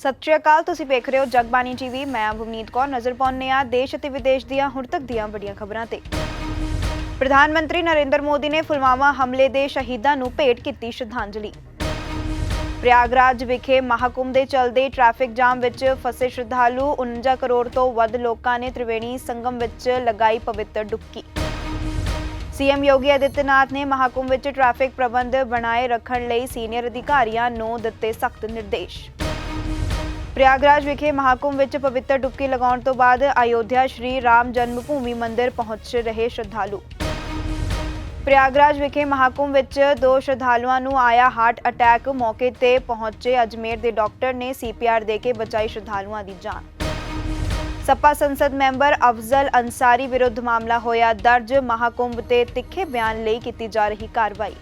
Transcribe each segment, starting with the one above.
ਸਤਿ ਸ਼੍ਰੀ ਅਕਾਲ, ਤੁਸੀਂ ਵੇਖ ਰਹੇ ਹੋ ਜਗਬਾਣੀ ਟੀਵੀ। ਮੈਂ ਭਵਨੀਤ ਕੌਰ, ਨਜ਼ਰ ਪਾਉਂਦੇ ਆ ਦੇਸ਼ ਅਤੇ ਵਿਦੇਸ਼ ਦੀਆਂ ਹੁਣ ਤੱਕ ਦੀਆਂ ਵੱਡੀਆਂ ਖਬਰਾਂ ਤੇ। ਪ੍ਰਧਾਨ ਮੰਤਰੀ ਨਰਿੰਦਰ ਮੋਦੀ ਨੇ ਪੁਲਵਾਮਾ ਹਮਲੇ ਦੇ ਸ਼ਹੀਦਾਂ ਨੂੰ ਭੇਟ ਕੀਤੀ ਸ਼ਰਧਾਂਜਲੀ। ਪ੍ਰਯਾਗਰਾਜ ਵਿਖੇ ਮਹਾਕੁੰਭ ਦੇ ਚਲਦੇ ਟ੍ਰੈਫਿਕ ਜਾਮ ਵਿੱਚ ਫਸੇ ਸ਼ਰਧਾਲੂ 49 ਕਰੋੜ ਤੋਂ ਵੱਧ ਲੋਕਾਂ ਨੇ ਤ੍ਰਿਵੇਣੀ ਸੰਗਮ ਵਿੱਚ ਲਗਾਈ ਪਵਿੱਤਰ ਡੁਬਕੀ। ਸੀਐਮ ਯੋਗੀ ਆਦਿੱਤਿਆਨਾਥ ਨੇ ਮਹਾਕੁੰਭ ਵਿੱਚ ਟ੍ਰੈਫਿਕ ਪ੍ਰਬੰਧ ਬਣਾਏ ਰੱਖਣ ਲਈ ਸੀਨੀਅਰ ਅਧਿਕਾਰੀਆਂ ਨੂੰ ਦਿੱਤੇ ਸਖਤ ਨਿਰਦੇਸ਼। ਪ੍ਰਯਾਗਰਾਜ ਵਿਖੇ ਮਹਾਕੁੰਭ ਵਿੱਚ ਪਵਿੱਤਰ ਡੁਬਕੀ ਲਗਾਉਣ ਤੋਂ ਬਾਅਦ ਅਯੋਧਿਆ ਸ਼੍ਰੀ ਰਾਮ ਜਨਮ ਭੂਮੀ ਮੰਦਿਰ ਪਹੁੰਚ ਰਹੇ ਸ਼ਰਧਾਲੂ। ਪ੍ਰਯਾਗਰਾਜ ਵਿਖੇ ਮਹਾਕੁੰਭ ਵਿੱਚ ਦੋ ਸ਼ਰਧਾਲੂਆਂ ਨੂੰ ਆਇਆ ਹਾਰਟ ਅਟੈਕ ਮੌਕੇ ਤੇ ਪਹੁੰਚੇ ਅਜਮੇਰ ਦੇ ਡਾਕਟਰ ਨੇ ਸੀਪੀਆਰ ਦੇ ਕੇ ਬਚਾਈ ਸ਼ਰਧਾਲੂਆਂ ਦੀ ਜਾਨ। ਸਪਾ ਸੰਸਦ ਮੈਂਬਰ ਅਫਜ਼ਲ ਅੰਸਾਰੀ ਵਿਰੁੱਧ ਮਾਮਲਾ ਹੋਇਆ। ਦਰਜ ਮਹਾਕੁੰਭ ਤੇ ਤਿੱਖੇ ਬਿਆਨ ਲਈ ਕੀਤੀ ਜਾ ਰਹੀ ਕਾਰਵਾਈ।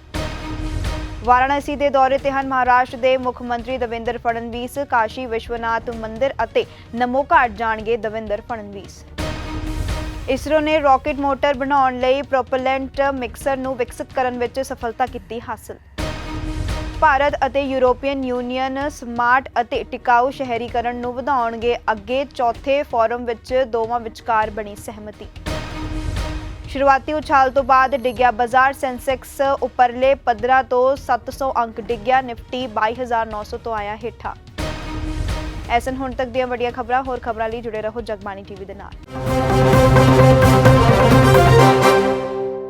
ਵਾਰਾਣਸੀ ਦੇ ਦੌਰੇ ਤੇ ਹਨ ਮਹਾਰਾਸ਼ਟਰ ਦੇ ਮੁੱਖ ਮੰਤਰੀ ਦਵਿੰਦਰ ਫੜਨਵੀਸ, ਕਾਸ਼ੀ ਵਿਸ਼ਵਨਾਥ ਮੰਦਿਰ ਅਤੇ ਨਮੋ ਘਾਟ ਜਾਣਗੇ ਦਵਿੰਦਰ ਫੜਨਵੀਸ। ਇਸਰੋ ਨੇ ਰਾਕੇਟ ਮੋਟਰ ਬਣਾਉਣ ਲਈ ਪ੍ਰੋਪਲੈਂਟ ਮਿਕਸਰ ਨੂੰ ਵਿਕਸਿਤ ਕਰਨ ਵਿੱਚ ਸਫਲਤਾ ਕੀਤੀ ਹਾਸਲ। ਭਾਰਤ ਅਤੇ ਯੂਰੋਪੀਅਨ ਯੂਨੀਅਨ ਸਮਾਰਟ ਅਤੇ ਟਿਕਾਊ ਸ਼ਹਿਰੀਕਰਨ ਨੂੰ ਵਧਾਉਣਗੇ ਅੱਗੇ ਚੌਥੇ ਫੋਰਮ ਵਿੱਚ ਦੋਵਾਂ ਵਿਚਕਾਰ ਬਣੀ ਸਹਿਮਤੀ। ਸ਼ੁਰੂਆਤੀ ਉਛਾਲ ਤੋਂ ਬਾਅਦ ਡਿੱਗਿਆ ਬਾਜ਼ਾਰ ਸੈਂਸੈਕਸ ਉੱਪਰਲੇ ਪੱਧਰਾਂ ਤੋਂ 700 ਅੰਕ ਡਿੱਗਿਆ, ਨਿਫਟੀ 22900 ਤੋਂ ਆਇਆ ਹੇਠਾਂ। ਐਸਨ ਹੁਣ ਤੱਕ ਦੀਆਂ ਵੱਡੀਆਂ ਖਬਰਾਂ, ਹੋਰ ਖਬਰਾਂ ਲਈ ਜੁੜੇ ਰਹੋ ਜਗਬਾਣੀ ਟੀਵੀ ਦੇ ਨਾਲ।